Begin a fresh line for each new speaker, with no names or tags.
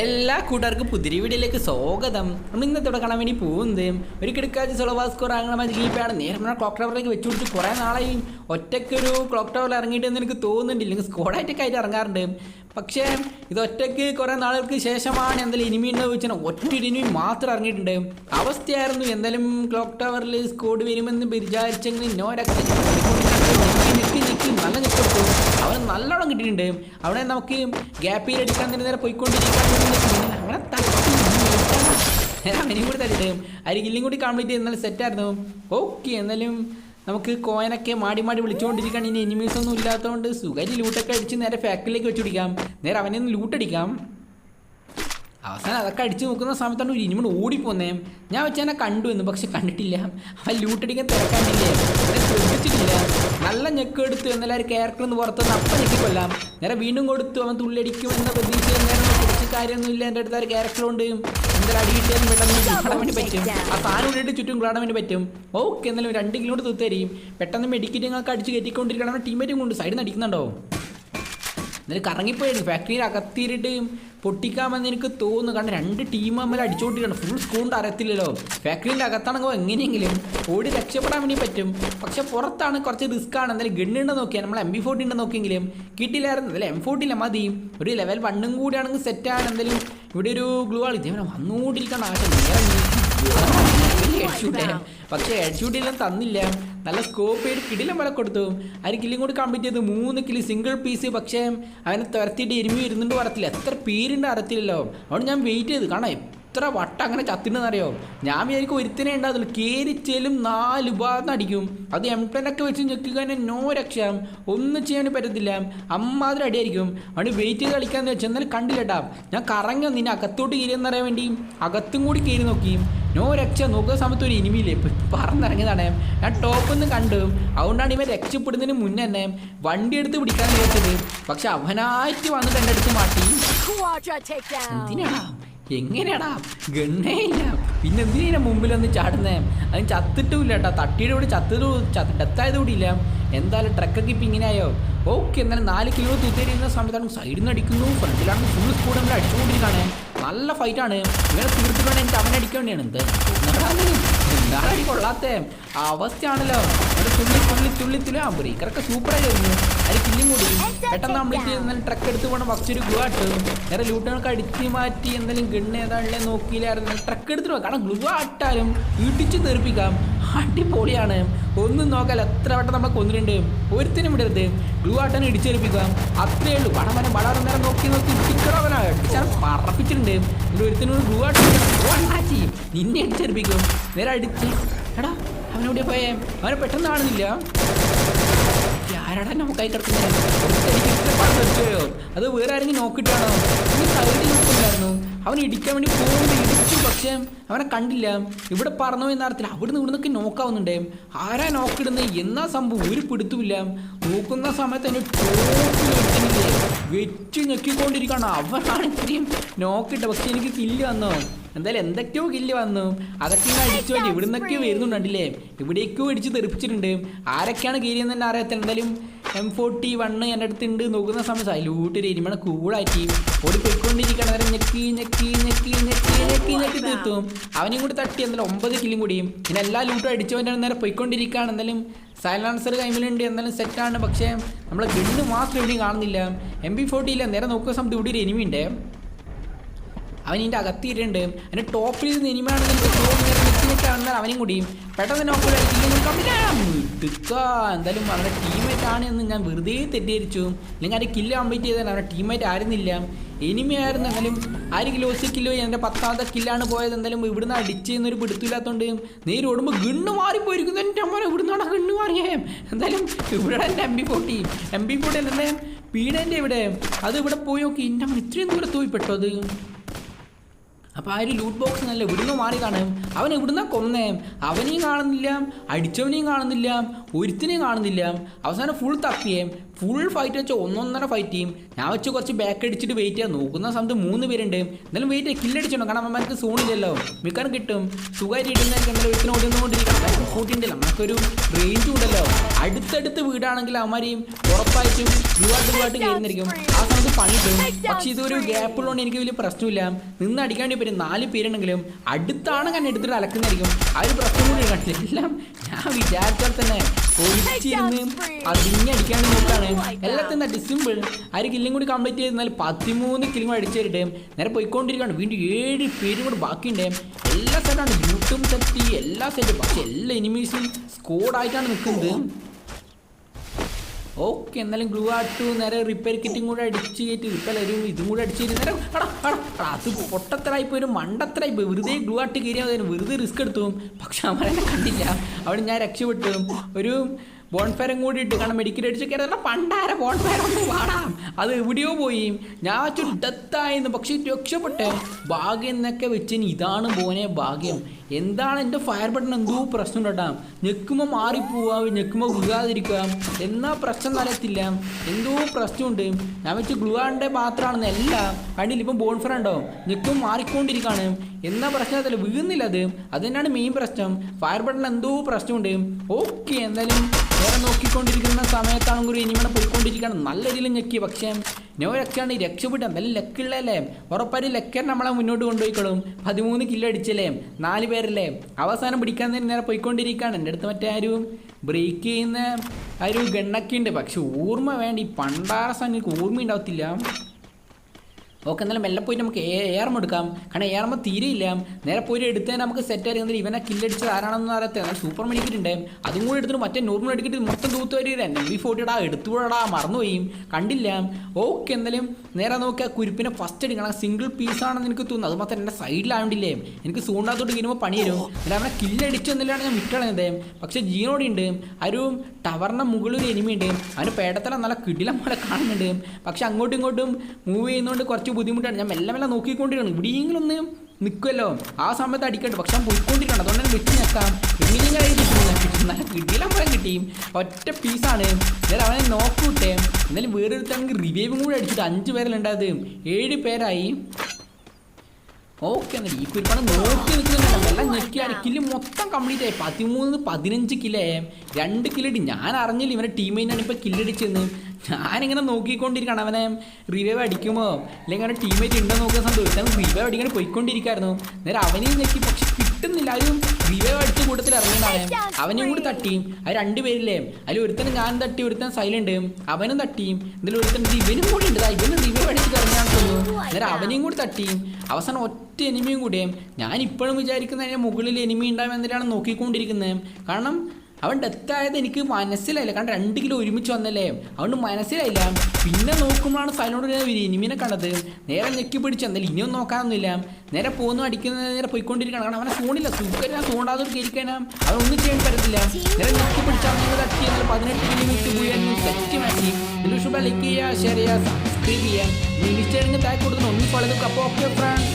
എല്ലാ കൂട്ടുകാർക്കും പുതിരി വീഡിയോയിലേക്ക് സ്വാഗതം. നമ്മൾ ഇന്നത്തോടെ കാണാൻ വേണ്ടി പോകുന്നത് ഒരു കിടക്കാച്ച് സൊളവാ സ്കോർ അങ്ങനെ മതി ഗീപ്പാണ് നേരെ ക്ലോക്ക് ടവറിലേക്ക് വെച്ച് പിടിച്ച് കുറേ നാളെയും. ഒറ്റയ്ക്കൊരു ക്ലോക്ക് ടവറിൽ ഇറങ്ങിയിട്ടെന്ന് എനിക്ക് തോന്നുന്നുണ്ട്. ഇല്ലെങ്കിൽ സ്കോഡായിട്ടൊക്കെ ആയിട്ട് ഇറങ്ങാറുണ്ട്. പക്ഷേ ഇത് ഒറ്റയ്ക്ക് കുറേ നാളുകൾക്ക് ശേഷമാണ് എന്തായാലും ഇനിമി ഉണ്ടോ ചോദിച്ചാൽ ഒറ്റ ഇനിമി മാത്രം ഇറങ്ങിയിട്ടുണ്ട്. അവസ്ഥയായിരുന്നു എന്തായാലും ക്ലോക്ക് ടവറിൽ സ്കോഡ് വരുമെന്ന് വിചാരിച്ചെങ്കിൽ നോരൊക്കെ നിൽക്കി നിൽക്കി നല്ല ഞെക്കെടുത്തു അവന് നല്ലോണം കിട്ടിയിട്ടുണ്ട്. അവിടെ നമുക്ക് ഗ്യാപ്പിയിൽ എടുക്കാൻ തന്നെ നേരെ പോയിക്കൊണ്ടിരിക്കാൻ. അങ്ങനെ അവനെയും കൂടി തട്ടിട്ട് അരികില്ലും കൂടി കംപ്ലീറ്റ് ചെയ്ത് എന്നാലും സെറ്റായിരുന്നു ഓക്കെ എന്നാലും നമുക്ക് കോയനൊക്കെ മാടി മാടി വിളിച്ചുകൊണ്ടിരിക്കുകയാണ് ഇനി എനിമീസ് ഒന്നും ഇല്ലാത്തതുകൊണ്ട് സുഖരി ലൂട്ടൊക്കെ അടിച്ച് നേരെ ഫാക്ടറിയിലേക്ക് വെച്ച് പിടിക്കാം. നേരെ അവനെ ഒന്ന് ലൂട്ടടിക്കാം അവസാനം അതൊക്കെ അടിച്ചു നോക്കുന്ന സമയത്താണ് ഒരു ഇനിമോട് ഓടിപ്പോന്നേ. ഞാൻ വെച്ചാൽ കണ്ടു എന്ന് പക്ഷെ കണ്ടിട്ടില്ല. അവൻ ലൂട്ടടിക്കാൻ തിരക്കാണ്ടില്ലേ? അവനെ ശ്രദ്ധിച്ചിട്ടില്ല. നല്ല ഞെക്ക് എടുത്തു എന്നാലും ഒരു ക്യാരക്ടർ എന്ന് പുറത്തുനിന്ന് അപ്പം ഞെക്കി കൊല്ലാം. നേരെ വീണ്ടും കൊടുത്തു അവൻ തുള്ളിയടിക്കും എന്ന പ്രതീക്ഷയിൽ നേരെ കുറച്ച് കാര്യമൊന്നുമില്ല എന്റെ അടുത്ത് ഒരു ക്യാരക്ടർ ഉണ്ട്. എന്തായാലും അടിയിട്ടാലും പെട്ടെന്ന് ഗ്ലാടാൻ വേണ്ടി പറ്റും. ആ സാധനം ഉള്ളിട്ട് ചുറ്റും കൂടാൻ വേണ്ടി പറ്റും. ഓക്കെ എന്നാലും രണ്ട് കിലോമീറ്റർ തുത്തരിയും പെട്ടെന്ന് മെഡിക്കറ്റ് ഞങ്ങൾക്ക് അടിച്ച് കയറ്റിക്കൊണ്ടിരിക്കണം ടീമേറ്റും കൊണ്ട് സൈഡിൽ നിന്ന് അടിക്കുന്നുണ്ടോ? എന്നിട്ട് കറങ്ങിപ്പോയിരുന്നു. ഫാക്ടറിയിൽ അകത്തിയിട്ട് പൊട്ടിക്കാമെന്ന് എനിക്ക് തോന്നുന്നു. കാരണം രണ്ട് ടീം തമ്മിൽ അടിച്ചോട്ടിട്ടുണ്ട് ഫുൾ സ്കൂളിന്റെ അറിയത്തില്ലല്ലോ. ഫാക്ടറിന്റെ അകത്താണെങ്കിൽ എങ്ങനെയെങ്കിലും ഓടി രക്ഷപ്പെടാൻ വേണ്ടി പറ്റും. പക്ഷെ പുറത്താണ് കുറച്ച് റിസ്ക് ആണ്. എന്തായാലും ഗണ്ണുണ്ടെന്ന് നോക്കിയാൽ നമ്മൾ എം ബി ഫോർട്ടി ഉണ്ടെന്ന് നോക്കിയെങ്കിലും കിട്ടിയില്ലായിരുന്നു അതിൽ എം ഫോർട്ടിയില്ല മതി. ഒരു ലെവൽ വണ്ണും കൂടിയാണെങ്കിൽ സെറ്റാണ് എന്തായാലും ഇവിടെ ഒരു ഗ്ലൂ ആൾ ഇതേപോലെ വന്നുകൊണ്ടിരിക്കേണ്ട ആശ നേരെ പക്ഷേ ഹെഡ്ഷൂട്ടെല്ലാം തന്നില്ല. നല്ല സ്കോപ്പ് ചെയ്ത് കിടിലം വില കൊടുത്തു. അതിന് കില്ലും കൂടി കംപ്ലീറ്റ് ചെയ്ത് മൂന്ന് കിലി സിംഗിൾ പീസ് പക്ഷേ അവനെ തുരത്തിയിട്ട് എരുമി ഇരുന്നുകൊണ്ട് വരത്തില്ല. എത്ര പേരുണ്ട് അറത്തില്ലല്ലോ അതുകൊണ്ട് ഞാൻ വെയിറ്റ് ചെയ്ത്. കാരണം എത്ര വട്ടം അങ്ങനെ ചത്തിണ്ടെന്ന് അറിയോ ഞാൻ വിചാരിക്കും ഒരുത്തനെ ഉണ്ടാകത്തുള്ളൂ. കയറിച്ചേലും നാല് ഭാഗത്ത് അടിക്കും. അത് എം ടെനൊക്കെ വെച്ച് ഞെക്കുക തന്നെ നോ രക്ഷ. ഒന്നും ചെയ്യാൻ പറ്റത്തില്ല. അമ്മാതിരി അടിയായിരിക്കും. അവിടെ വെയിറ്റ് ചെയ്ത് കളിക്കാന്ന് വെച്ചാൽ എന്നാലും കണ്ടില്ലട്ടാ ഞാൻ കറങ്ങി നിന്നെ അകത്തോട്ട് കയറിയെന്നറിയാൻ വേണ്ടി അകത്തും കൂടി കയറി നോക്കി. നോ രക്ഷ നോക്കുന്ന സമയത്ത് ഒരു ഇനിമിയില്ലേ ഇപ്പം പറന്നിറങ്ങിയതാണ്. ഞാൻ ടോപ്പൊന്നും കണ്ടു. അതുകൊണ്ടാണ് ഇവൻ രക്ഷപ്പെടുന്നതിന് മുന്നേ തന്നെ വണ്ടി എടുത്ത് പിടിക്കാൻ വിചാരിച്ചത്. പക്ഷെ അവനായിട്ട് വന്നിട്ട് എന്റെ അടുത്ത് മാറ്റി. എന്തിനാ എങ്ങനെയാടാ? ഗണ്ണേ ഇല്ല പിന്നെ എന്തിനാ മുമ്പിൽ ഒന്ന് ചാടുന്നേ? അതിന് ചത്തിട്ടുമില്ല കേട്ടോ തട്ടിയുടെ കൂടി ചത്തത് ഡെത്തായത് കൂടി ഇല്ല. എന്തായാലും ട്രക്കൊക്കെ ഇപ്പം ഇങ്ങനെയായോ? ഓക്കെ എന്നാലും നാല് കിലോ തുത്തേരിയുന്ന സമയത്താണ് സൈഡിൽ നിന്ന് അടിക്കുന്നു. ഫ്രണ്ടിലാണ് ഫുൾ സ്പീഡ് നമ്മൾ അടിച്ചുകൊണ്ടിരിക്കുകയാണ്. നല്ല ഫൈറ്റാണ് ഇങ്ങനെ തീർത്തിട്ടാണ് എനിക്ക് അവനെ അടിക്കേണ്ടിയാണ് എന്ത്? എന്താണ് കൊള്ളാത്ത അവസ്ഥയാണല്ലോ. ഒരു തുള്ളി തുള്ളി തുള്ളി ആ ബ്രേക്കറൊക്കെ സൂപ്പറായി വരുന്നു അതിൽ കില്ലും കൂടി. പെട്ടെന്ന് കംപ്ലീറ്റ് ചെയ്ത് എന്നാലും ട്രക്ക് എടുത്ത് പോകണം ഫസ്റ്റ് ഒരു നേരെ ലൂട്ടുകൾക്ക് അടിച്ച് മാറ്റി എന്തെങ്കിലും ഗണ്ണ് ഏതാണല്ലേ നോക്കിയില്ലായിരുന്നു. ട്രക്ക് എടുത്തിട്ട്. കാരണം ഗ്ലൂ ആട്ടാലും ഇടിച്ച് തെറിപ്പിക്കാം. അടിപൊളിയാണ്. ഒന്നും നോക്കാൽ എത്ര വട്ടം നമ്മളെ കൊന്നിട്ടുണ്ട്. ഒരുത്തിനും വിടരുത്. ഗ്ലൂ ആട്ടനെ ഇടിച്ചേൽപ്പിക്കാം അത്രയേ ഉള്ളൂ. പടവനെ വളരെ നേരം നോക്കി നോക്കി ഇടിക്കണവനാ ഞാൻ പറപ്പിച്ചിട്ടുണ്ട്. ഇതിൽ ഒരുത്തിനോട് ഗ്ലൂ ചെയ്യും നിന്നെ അടിച്ചേൽപ്പിക്കും നേരെ അടിച്ച്. എടാ അവനെവിടെ പോയേ? അവനെ പെട്ടെന്ന് കാണുന്നില്ല. ആരാടാ നമുക്കായി കിടക്കുന്നത് അത് വേറെ ആരെങ്കിലും നോക്കിയിട്ടാണോ? സൈഡിൽ നോക്കില്ലായിരുന്നു അവൻ ഇടിക്കാൻ വേണ്ടി പോകുമ്പോൾ ഇടിച്ചു. പക്ഷേ അവനെ കണ്ടില്ല. ഇവിടെ പറഞ്ഞോ എന്നറിയത്തില്ല അവിടുന്ന് ഇവിടുന്നൊക്കെ നോക്കാവുന്നുണ്ടേ. ആരാ നോക്കിടുന്നത് എന്നാ സംഭവം? ഒരു പിടുത്തുമില്ല നോക്കുന്ന സമയത്ത് എന്നെ ടോപ്പിലില്ലേ വെച്ച് ഞെക്കിക്കൊണ്ടിരിക്കണം ഇത്രയും നോക്കിട്ട് പക്ഷെ എനിക്ക് കില്ല് വന്നോ? എന്തായാലും എന്തൊക്കെയോ കില്ല് വന്നു. അതൊക്കെ അടിച്ചു ഇവിടെ ഇവിടുന്നൊക്കെ വരുന്നുണ്ടല്ലേ? ഇവിടേക്കോ ഇടിച്ച് തെറിപ്പിച്ചിട്ടുണ്ട്. ആരൊക്കെയാണ് കീരിയെന്ന് തന്നെ അറിയത്തില്ല എന്തായാലും എം ഫോർട്ടി വണ്ണ് എന്റെ അടുത്തുണ്ട് നോക്കുന്ന സമയത്ത് അതിലൂട്ട് ഒരു എരിമണ കൂടാറ്റി ഓടി പോയിക്കൊണ്ടിരിക്കണം നേരം ഞെക്കി ഞെക്കി ഞെക്കി ഞെക്കി ഞെക്കി ഞെക്കി തീർത്തും. അവനെയും കൂടി തട്ടി എന്തായാലും ഒമ്പത് കില്ലും കൂടിയും പിന്നെ എല്ലാ ലൂട്ടും അടിച്ചവന്റെ നേരെ പോയിക്കൊണ്ടിരിക്കുകയാണ്. എന്തായാലും സൈലൻസർ കൈമിലുണ്ട്. എന്തായാലും സെറ്റാണ് പക്ഷേ നമ്മളെ ഗണ്ണ് മാത്രം എവിടെയും കാണുന്നില്ല. എം ബി ഫോർട്ടി ഇല്ല നേരെ നോക്കുന്ന സമയത്ത് ഇവിടെ ഒരു എനിമി ഉണ്ട്. അവൻ ഇതിന്റെ അകത്തിയിട്ടുണ്ട്. അതിന്റെ ടോപ്പിൽ നിന്ന് നിൽക്കാൻ അവനും കൂടി പെട്ടെന്ന് എന്തായാലും അവരുടെ ടീമേറ്റ് ആണ് എന്ന് ഞാൻ വെറുതെ തെറ്റിദ്ധരിച്ചു. അല്ലെങ്കിൽ അതിന്റെ കില്ല് കംപ്ലീറ്റ് ചെയ്താൽ അവരുടെ ടീമേറ്റ് ആയിരുന്നില്ല. എനിമയായിരുന്നു എന്നാലും ആര് കിലോ ഒച്ച കിലോ എന്റെ പത്താമത്തെ കില്ലാണ് പോയത്. എന്തായാലും ഇവിടുന്ന് അടിച്ച് എന്നൊരു പിടുത്തില്ലാത്തതുകൊണ്ട് നേരെ ഓടുമ്പോൾ ഗണ്ണ് മാറിപ്പോയിരിക്കുന്നു. എന്റെ അമ്മ ഇവിടുന്നാണ് ഗണ്ണ് മാറിയേ? എന്തായാലും ഇവിടെ എന്റെ M B forty M B forty അല്ലേ? പീഡന്റെ ഇവിടെ. അത് ഇവിടെ പോയി നോക്കി. എന്റെ ഇത്രയും ദൂരത്ത് പോയി പെട്ടോ അത്. അപ്പോൾ ആ ഒരു ലൂട്ട് ബോക്സ് നല്ല ഇവിടുന്ന് മാറി കാണും. അവൻ ഇവിടുന്ന് കൊന്നേ. അവനെയും കാണുന്നില്ല അടിച്ചവനെയും കാണുന്നില്ല ഒരുത്തിനെയും കാണുന്നില്ല. അവസാനം ഫുൾ തപ്പിയേ. ഫുൾ ഫൈറ്റ് വെച്ചാൽ ഒന്നൊന്നര ഫൈറ്റ് ചെയ്യും ഞാൻ വെച്ച് കുറച്ച് ബാക്ക് അടിച്ചിട്ട് വെയിറ്റ് ചെയ്യാൻ നോക്കുന്ന സമയത്ത് മൂന്ന് പേരുണ്ട്. എന്നാലും വെയിറ്റ് കില്ലടിച്ചോണം കാരണം അമ്മമാർക്ക് സോണില്ലല്ലോ മിക്കാനും കിട്ടും. സുഖമായിട്ട് ഇടുന്നതായിരിക്കും എന്നാലും ഒരുത്തിന് ഓടുന്നതുകൊണ്ടിരിക്കും കൂട്ടിണ്ടല്ലോ നമുക്കൊരു റേഞ്ച് ഉണ്ടല്ലോ. അടുത്തടുത്ത് വീടാണെങ്കിൽ അവന്മാരെയും ഉറപ്പായിട്ടും യുവാട്ട് യുവാട്ട് കയറുന്നതായിരിക്കും ആ സമയത്ത് പണി കിട്ടും. പക്ഷെ ഇതൊരു ഗ്യാപ്പ് ഉള്ളതുകൊണ്ട് എനിക്ക് വലിയ പ്രശ്നമില്ല. നിന്ന് അടിക്കാൻ വേണ്ടി പറ്റും നാല് പേരുണ്ടെങ്കിലും അടുത്താണ് ഞാൻ എടുത്തിട്ട് അലക്കുന്നതായിരിക്കും. ആ ഒരു പ്രശ്നം കൂടി എല്ലാം ഞാൻ വിചാരിച്ചാൽ തന്നെ ഒളിച്ചിരുന്ന് അതിങ്ങി അടിക്കാണ്ട് നോക്കാണ് എല്ലാത്തിനും തട്ടി സിമ്പിൾ ആര് കില്ലും കൂടി കംപ്ലീറ്റ് ചെയ്താൽ പതിമൂന്ന് കില്ലും കൂടി അടിച്ചു തരട്ടെ. നേരെ പോയിക്കൊണ്ടിരിക്കുകയാണ്. വീണ്ടും ഏഴ് പേരും കൂടി ബാക്കിയുണ്ട്. എല്ലാ സെറ്റാണ് യൂട്ടും സെറ്റ് എല്ലാ സെറ്റും പക്ഷെ എല്ലാ എനിമീസും സ്കോഡായിട്ടാണ് നിൽക്കുന്നത്. ഓക്കെ എന്നാലും ഗ്ലൂ ആട്ടു നേരെ റിപ്പയർ കിറ്റും കൂടെ അടിച്ച് കയറ്റി. റിപ്പയർ ഒരു ഇതും കൂടെ അടിച്ച് കയറ്റി. നേരെ അടാ അടാ അത് പൊട്ടത്തരായി പോയി മണ്ടത്തരായി പോയി. വെറുതെ ഗ്ലൂ ആട്ട് കയറിയാൽ വെറുതെ റിസ്ക് എടുത്തു. പക്ഷെ അവരെന്നെ കണ്ടില്ല. അവിടെ ഞാൻ രക്ഷപ്പെട്ടു. ഒരു ബോൺഫയറും കൂടി ഇട്ട് കാരണം മെഡിക്കൽ അടിച്ച് കയറുന്ന പണ്ടാര ബോൺഫയർ ഒന്ന് വാടാം. അത് എവിടെയോ പോയി. ഞാൻ ചുട്ടത്തായിരുന്നു പക്ഷെ രക്ഷപ്പെട്ടെ. ഭാഗ്യം എന്നൊക്കെ വെച്ച് ഇതാണ് പോനെ ഭാഗ്യം. എന്താണ് എന്റെ ഫയർ ബട്ടൺ എന്തോ പ്രശ്നം ഉണ്ടാം ഞെക്കുമ്പോൾ മാറിപ്പോവാ. ഞെക്കുമ്പോൾ ഗുഹാതിരിക്കാം എന്നാ പ്രശ്നം അറിയത്തില്ല. എന്തോ പ്രശ്നമുണ്ട്. ഞാൻ വെച്ച് ഗ്ലൂ ആണ്ടേ മാത്രമാണെന്ന് എല്ലാം കണ്ടില്ല ഇപ്പം ബോൺഫയർ ഉണ്ടോ? ഞെക്കും മാറിക്കൊണ്ടിരിക്കുകയാണ് എന്നാ പ്രശ്നത്തിൽ വീഴുന്നില്ല അത്. അത് തന്നെയാണ് മെയിൻ പ്രശ്നം ഫയർ ബട്ടൺ എന്തോ പ്രശ്നമുണ്ട്. ഓക്കെ എന്തായാലും വേറെ നോക്കിക്കൊണ്ടിരിക്കുന്ന സമയത്താണെങ്കിൽ ഇനി ഇനിമണ പോയിക്കൊണ്ടിരിക്കുകയാണ്. നല്ല രീതിയിൽ ഞെക്കി. പക്ഷേ നോ രക്ഷയാണ് രക്ഷപ്പെട്ട. നല്ല ലക്കുള്ളല്ലേ ഉറപ്പായിട്ട് ലക്കർ നമ്മളെ മുന്നോട്ട് കൊണ്ടുപോയിക്കോളും. പതിമൂന്ന് കിലോ അടിച്ചല്ലേ? നാല് പേരല്ലേ? അവസാനം പിടിക്കാൻ തന്നെ നേരെ പോയിക്കൊണ്ടിരിക്കുകയാണ്. എന്റെ അടുത്ത് മറ്റേ ആരും ബ്രേക്ക് ചെയ്യുന്ന ആ ഒരു ഗണ്ണൊക്കെ ഉണ്ട്. പക്ഷെ ഓർമ്മ വേണ്ട. പണ്ടാറ സമയത്ത് ഓർമ്മ ഉണ്ടാവത്തില്ല ഓക്കെ എന്നാലും മെല്ലെ പോയിട്ട് നമുക്ക് എ ഏർമ എടുക്കാം. കാരണം ഏർമ തീരെയില്ല നേരെ പോയിട്ട് എടുത്താൽ നമുക്ക് സെറ്റ് ആയിരിക്കുന്നത് ഇവനെ കില്ലടിച്ചത് ആരാണെന്ന് അറിയാത്ത സൂപ്പർ ഉണ്ട് അതും കൂടി എടുത്തിട്ട് മറ്റേ നോർമൽ എടുക്കിട്ട് മൊത്തം തൂത്ത് വരിക എൻ ബി ഫോർട്ടിടാ എടുത്തുവിടാ മറന്നുപോയി. കണ്ടില്ല. ഓക്കെ എന്തായാലും നേരെ നോക്കിയാൽ കുരുപ്പിനെ ഫസ്റ്റ് അടിക്കണം സിംഗിൾ പീസാണെന്ന് എനിക്ക് തോന്നുന്നു. അത് മാത്രം എന്റെ സൈഡിലാവണ്ടില്ലേ എനിക്ക് സൂണ്ടാത്തോട്ട് വരുമ്പോൾ പണി തരും. അവനെ കില്ലടിച്ചു എന്നില്ലാണ് ഞാൻ വിട്ടളഞ്ഞത് പക്ഷെ ജീനോടി ഉണ്ട്. ആ ഒരു ടവറിന്റെ മുകളിൽ ഒരു എനിമി ഉണ്ട്. അവന് പേടത്തല നല്ല കിടിലം പോലെ കാണുന്നുണ്ട്. പക്ഷെ അങ്ങോട്ടും ഇങ്ങോട്ടും മൂവ് ചെയ്യുന്നതുകൊണ്ട് കുറച്ച് ബുദ്ധിമുട്ടാണ്. ഞാൻ മെല്ലെ മെല്ലെ നോക്കിക്കൊണ്ടിരിക്കണം ഇവിടെയെങ്കിലും ഒന്ന് നിൽക്കുമല്ലോ ആ സമയത്ത് അടിക്കട്ടെ. പക്ഷെ ഞാൻ പോയിക്കൊണ്ടിരിക്കണം അതുകൊണ്ട് വെച്ച് നിൽക്കാം എങ്ങനെയും കിട്ടും നല്ല കിട്ടിയില്ല പോലെ കിട്ടിയും ഒറ്റ പീസാണ് എന്നാലും അവനെ നോക്കൂട്ടെ. എന്നാലും വേറൊരുത്താണെങ്കിൽ റിവൈവും കൂടെ അടിച്ചിട്ട് അഞ്ച് പേരല്ലുണ്ടായത് ഏഴ് പേരായി. ഓക്കെ എന്നാൽ ഈ കുരിപ്പാണ് നോക്കി നിൽക്കുന്നുണ്ടല്ലോ. വെള്ളം ഞെക്കിയാണ് കില്ല് മൊത്തം കംപ്ലീറ്റ് ആയി. പതിമൂന്ന് പതിനഞ്ച് കിലേ. രണ്ട് കില്ലിട്ട് ഞാൻ അറിഞ്ഞില്ല ഇവന്റെ ടീമിൽ നിന്നാണ് ഇപ്പോൾ കില്ലടിച്ചെന്ന് ഞാനിങ്ങനെ നോക്കിക്കൊണ്ടിരിക്കണം. അവനെ റിവൈവ് അടിക്കുമോ? അല്ലെങ്കിൽ അവന്റെ ടീമേറ്റ് ഉണ്ടോ നോക്കുന്ന സമയത്ത് റിവൈവ് അടിക്കാൻ പോയിക്കൊണ്ടിരിക്കായിരുന്നു. നേരെ അവനെയും ഞെക്കി. പക്ഷെ കിട്ടുന്നില്ല. അവരും റിവൈവ് അടിച്ച് കൂട്ടത്തിൽ ഇറങ്ങിയതാണ് അവനെയും കൂടി തട്ടി. അത് രണ്ടുപേരില്ലേ അതിൽ ഒരുത്തൻ ഞാൻ തട്ടി ഒരുത്തൻ സൈലന്റ് അവനും തട്ടി. ഇതിൽ ഒരുത്തൻ ഇവനും കൂടി ഉണ്ട്. ഇവനും റിവൈവ് അടിച്ചിട്ട് ഇറങ്ങിയാന്ന് തോന്നുന്നു നേരെ അവനെയും കൂടി തട്ടി. അവസാനം ഒറ്റ എനിമിയും കൂടിയും ഞാൻ ഇപ്പോഴും വിചാരിക്കുന്ന മുകളിൽ എനിമി ഉണ്ടാവും എന്തിനാണ് നോക്കിക്കൊണ്ടിരിക്കുന്നത്. കാരണം അവൻ ഡെത്തായത് എനിക്ക് മനസ്സിലായില്ല. കാരണം രണ്ട് കിലോ ഒരുമിച്ച് വന്നല്ലേ? അതുകൊണ്ട് മനസ്സിലായില്ല. പിന്നെ നോക്കുമ്പോഴാണ് സൈലോട് എനിമിനെ കണ്ടത്. നേരെ ഞെക്കി പിടിച്ച്. എന്തായാലും ഇനിയും നോക്കാനൊന്നുമില്ല. നേരെ പോകുന്നു അടിക്കുന്നത് നേരെ പോയിക്കൊണ്ടിരിക്കണം കാരണം അവനെ ഫോണില്ല സുഖം തോണ്ടാതൊരു കയറിക്കാനാ അവൻ ഒന്നും ചെയ്യാൻ പറ്റത്തില്ല. നേരെ ഞെക്കി പിടിച്ചാൽ തട്ടി എന്നാൽ പതിനെട്ട് കിലോമീറ്റർ ലൈക്ക് ചെയ്യുക ഷെയർ ചെയ്യുക സബ്സ്ക്രൈബ് ചെയ്യുക. ഇൻസ്റ്റാഗ്രാമിൽ താഴെ കൊടുക്കുന്നു ഒന്നും ഫോളോ അപ്പോൾ ഓക്കെ ഫ്രണ്ട്